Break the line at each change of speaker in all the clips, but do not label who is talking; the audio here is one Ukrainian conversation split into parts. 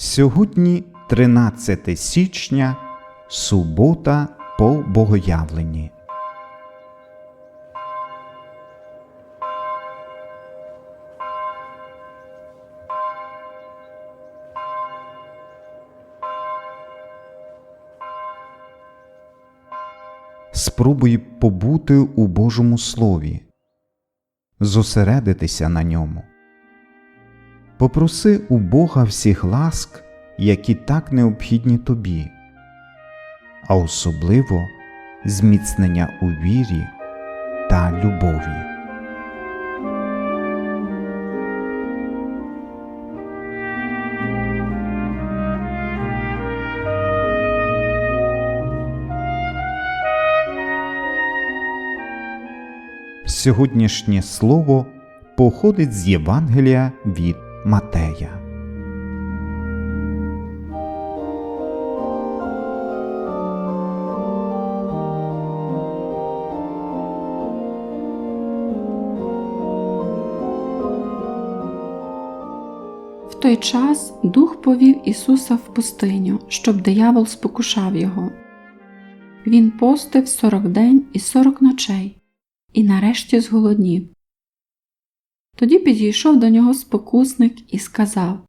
Сьогодні 13 січня, субота по Богоявленні. Спробуй побути у Божому Слові, зосередитися на ньому. Попроси у Бога всіх ласк, які так необхідні тобі, а особливо зміцнення у вірі та любові. Сьогоднішнє слово походить з Євангелія від Матея.
В той час Дух повів Ісуса в пустиню, щоб диявол спокушав його. Він постив сорок день і сорок ночей, і нарешті зголоднів. Тоді підійшов до нього спокусник і сказав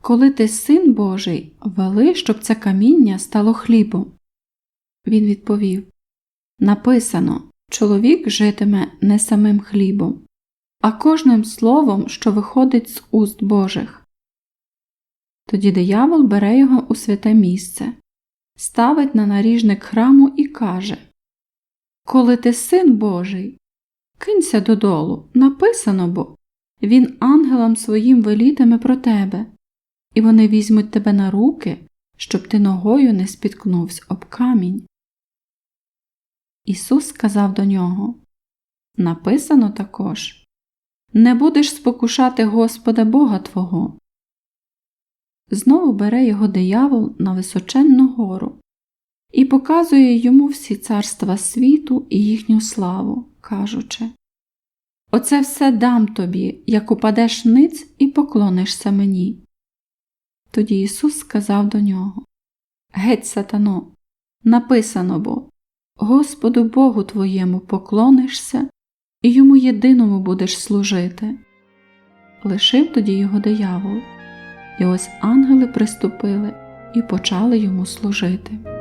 Коли ти син Божий, вели, щоб це каміння стало хлібом. Він відповів Написано чоловік житиме не самим хлібом, а кожним словом, що виходить з уст Божих. Тоді диявол бере його у святе місце, ставить на наріжник храму і каже Коли ти син Божий, кинься додолу, написано бо він ангелам своїм велітиме про тебе, і вони візьмуть тебе на руки, щоб ти ногою не спіткнувся об камінь. Ісус сказав до нього Написано також Не будеш спокушати Господа Бога Твого. Знову бере його диявол на височенну гору і показує йому всі царства світу і їхню славу, кажучи Оце все дам тобі, як упадеш ниць і поклонишся мені. Тоді Ісус сказав до нього Геть, сатано, написано бо Господу Богу твоєму поклонишся і йому єдиному будеш служити. Лишив тоді його диявол, і ось ангели приступили і почали йому служити.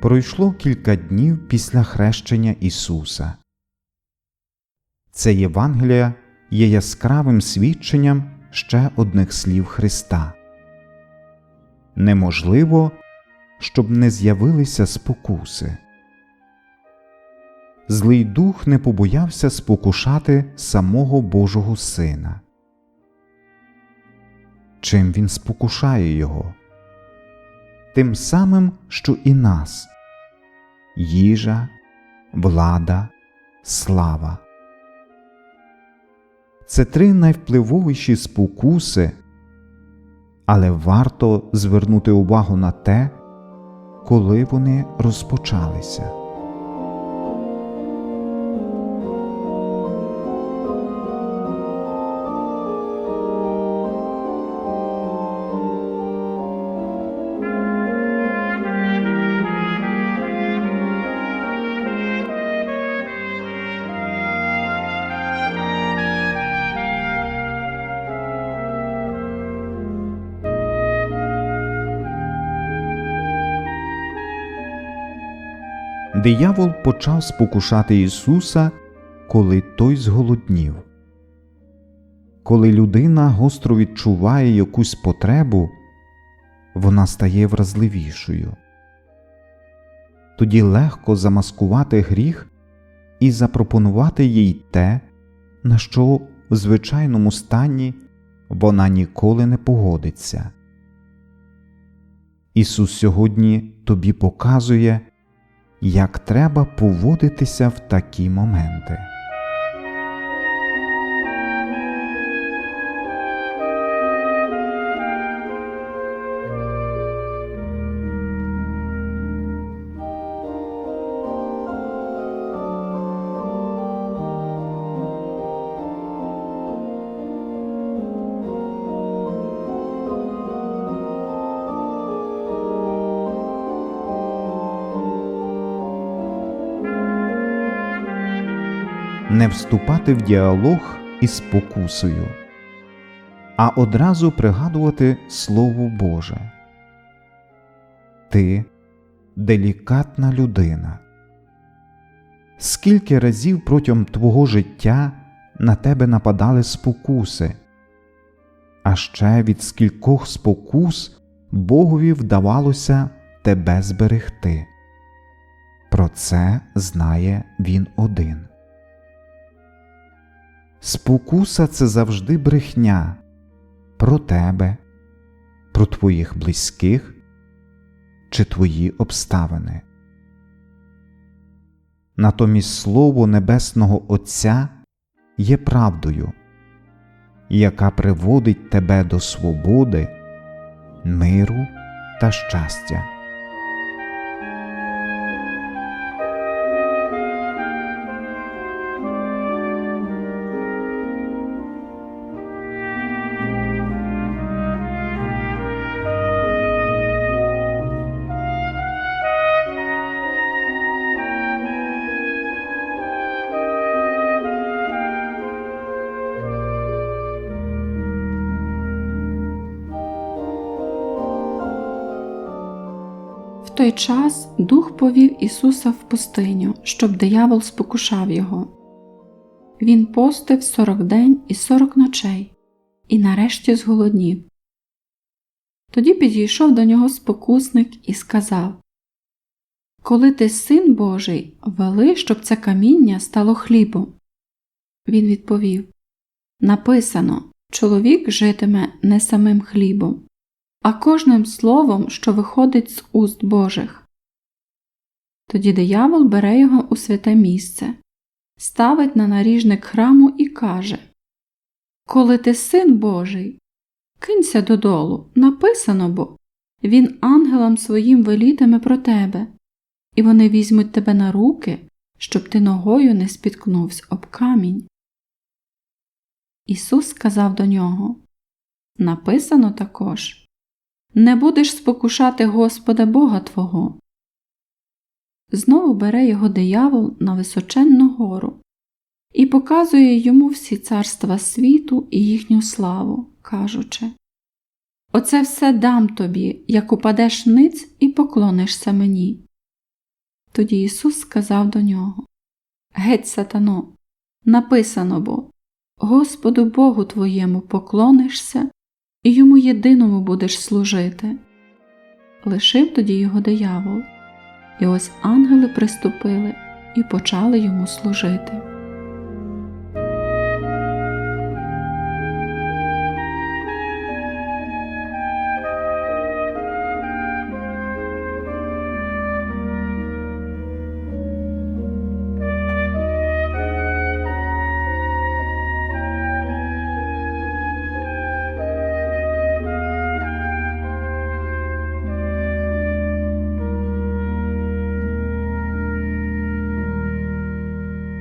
Пройшло кілька днів після хрещення Ісуса. Це Євангелія є яскравим свідченням ще одних слів Христа. Неможливо, щоб не з'явилися спокуси. Злий дух не побоявся спокушати самого Божого Сина. Чим він спокушає його? Тим самим, що і нас їжа, влада, слава. Це три найвпливовіші спокуси, але варто звернути увагу на те, коли вони розпочалися. Диявол почав спокушати Ісуса, коли той зголоднів. Коли людина гостро відчуває якусь потребу, вона стає вразливішою. Тоді легко замаскувати гріх і запропонувати їй те, на що в звичайному стані вона ніколи не погодиться. Ісус сьогодні тобі показує, як треба поводитися в такі моменти. Не вступати в діалог із спокусою, а одразу пригадувати Слово Боже. Ти делікатна людина. Скільки разів протягом твого життя на тебе нападали спокуси, а ще від скількох спокус Богові вдавалося тебе зберегти. Про це знає він один. Спокуса це завжди брехня про тебе, про твоїх близьких чи твої обставини. Натомість Слово Небесного Отця є правдою, яка приводить тебе до свободи, миру та щастя.
Той час Дух повів Ісуса в пустиню, щоб диявол спокушав його. Він постив сорок день і сорок ночей, і нарешті зголоднів. Тоді підійшов до нього спокусник і сказав Коли ти син Божий, вели, щоб це каміння стало хлібом. Він відповів Написано чоловік житиме не самим хлібом а кожним словом, що виходить з уст Божих. Тоді диявол бере його у святе місце, ставить на наріжник храму і каже Коли ти син Божий, кинься додолу, написано бо він ангелам своїм велітиме про тебе, і вони візьмуть тебе на руки, щоб ти ногою не спіткнувся об камінь. Ісус сказав до нього Написано також не будеш спокушати Господа Бога Твого. Знову бере його диявол на височенну гору і показує йому всі царства світу і їхню славу, кажучи Оце все дам тобі, як упадеш ниць і поклонишся мені. Тоді Ісус сказав до нього Геть, сатано, написано бо Господу Богу твоєму поклонишся і йому єдиному будеш служити. Лишив тоді його диявол, і ось ангели приступили і почали йому служити.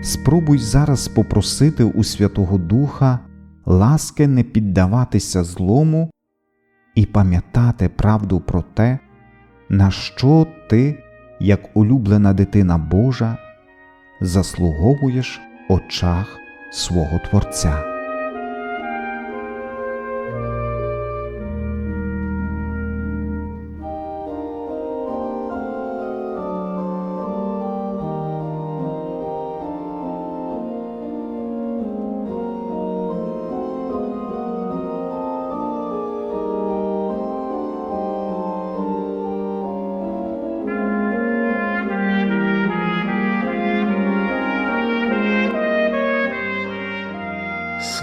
Спробуй зараз попросити у Святого Духа ласки не піддаватися злому і пам'ятати правду про те, на що ти, як улюблена дитина Божа, заслуговуєш очах свого Творця.